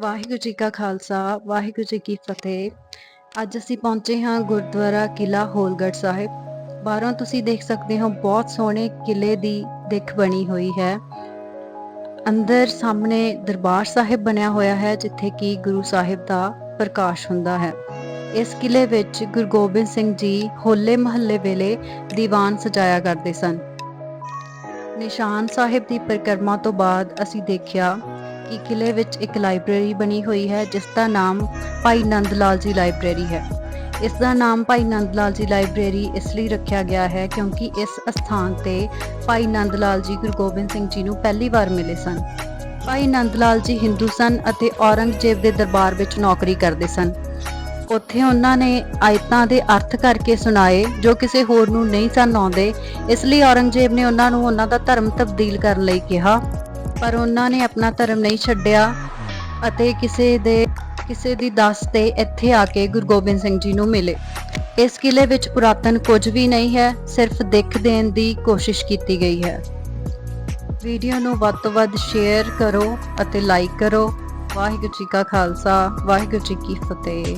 ਵਾਹਿਗੁਰੂ ਜੀ ਕਾ ਖਾਲਸਾ, ਵਾਹਿਗੁਰੂ ਜੀ ਕੀ ਫਤਿਹ। ਅੱਜ ਅਸੀਂ ਪਹੁੰਚੇ ਹਾਂ ਗੁਰਦੁਆਰਾ ਕਿਲਾ ਹੋਲਗੜ੍ਹ ਸਾਹਿਬ। ਬਾਹਰੋਂ ਤੁਸੀਂ ਦੇਖ ਸਕਦੇ ਹੋ, ਬਹੁਤ ਸੋਹਣੇ ਕਿਲੇ ਦੀ ਦਿੱਖ ਬਣੀ ਹੋਈ ਹੈ। ਅੰਦਰ ਸਾਹਮਣੇ ਦਰਬਾਰ ਸਾਹਿਬ ਬਣਿਆ ਹੋਇਆ ਹੈ, ਜਿੱਥੇ ਕਿ ਗੁਰੂ ਸਾਹਿਬ ਦਾ ਪ੍ਰਕਾਸ਼ ਹੁੰਦਾ ਹੈ। ਇਸ ਕਿਲੇ ਵਿੱਚ ਗੁਰੂ ਗੋਬਿੰਦ ਸਿੰਘ ਜੀ ਹੋਲੇ ਮਹੱਲੇ ਵੇਲੇ ਦੀਵਾਨ ਸਜਾਇਆ ਕਰਦੇ ਸਨ। ਨਿਸ਼ਾਨ ਸਾਹਿਬ ਦੀ ਪਰਿਕਰਮਾ ਤੋਂ ਬਾਅਦ ਅਸੀਂ ਦੇਖਿਆ ਕਿ ਕਿਲੇ ਵਿੱਚ ਇੱਕ ਲਾਇਬ੍ਰੇਰੀ ਬਣੀ ਹੋਈ ਹੈ, ਜਿਸ ਦਾ ਨਾਮ ਭਾਈ ਨੰਦ ਲਾਲ ਜੀ ਲਾਇਬ੍ਰੇਰੀ ਹੈ। ਇਸ ਦਾ ਨਾਮ ਭਾਈ ਨੰਦ ਲਾਲ ਜੀ ਲਾਇਬ੍ਰੇਰੀ ਇਸ ਲਈ ਰੱਖਿਆ ਗਿਆ ਹੈ ਕਿਉਂਕਿ ਇਸ ਸਥਾਨ ਤੇ ਭਾਈ ਨੰਦ ਲਾਲ ਜੀ ਗੁਰੂ ਗੋਬਿੰਦ ਸਿੰਘ ਜੀ ਨੂੰ ਪਹਿਲੀ ਵਾਰ ਮਿਲੇ ਸਨ। ਭਾਈ ਨੰਦ ਲਾਲ ਜੀ ਹਿੰਦੂ ਸਨ ਅਤੇ ਔਰੰਗਜ਼ੇਬ ਦੇ ਦਰਬਾਰ ਵਿੱਚ ਨੌਕਰੀ ਕਰਦੇ ਸਨ। ਉੱਥੇ ਉਹਨਾਂ ਨੇ ਆਇਤਾਂ ਦੇ ਅਰਥ ਕਰਕੇ ਸੁਣਾਏ, ਜੋ ਕਿਸੇ ਹੋਰ ਨੂੰ ਨਹੀਂ ਸਨ ਆਉਂਦੇ। ਇਸ ਲਈ ਔਰੰਗਜ਼ੇਬ ਨੇ ਉਹਨਾਂ ਨੂੰ ਉਹਨਾਂ ਦਾ ਧਰਮ ਤਬਦੀਲ ਕਰਨ ਲਈ ਕਿਹਾ। ਪਰ ਉਹਨਾਂ ਨੇ ਆਪਣਾ ਧਰਮ ਨਹੀਂ ਛੱਡਿਆ ਅਤੇ ਕਿਸੇ ਦੇ, ਕਿਸੇ ਦੀ ਦੱਸ ਤੇ ਇੱਥੇ ਆ ਕੇ ਗੁਰੂ ਗੋਬਿੰਦ ਸਿੰਘ ਜੀ ਨੂੰ ਮਿਲੇ। ਇਸ ਕਿਲੇ ਵਿੱਚ ਪੁਰਾਤਨ ਕੁਝ ਵੀ ਨਹੀਂ ਹੈ, ਸਿਰਫ ਦਿੱਖ ਦੇਣ ਦੀ ਕੋਸ਼ਿਸ਼ ਕੀਤੀ ਗਈ ਹੈ। ਵੀਡੀਓ ਨੂੰ ਵੱਧ ਤੋਂ ਵੱਧ ਸ਼ੇਅਰ ਕਰੋ ਅਤੇ ਲਾਈਕ ਕਰੋ। ਵਾਹਿਗੁਰੂ ਜੀ ਕਾ ਖਾਲਸਾ, ਵਾਹਿਗੁਰੂ ਜੀ ਕੀ ਫਤਿਹ।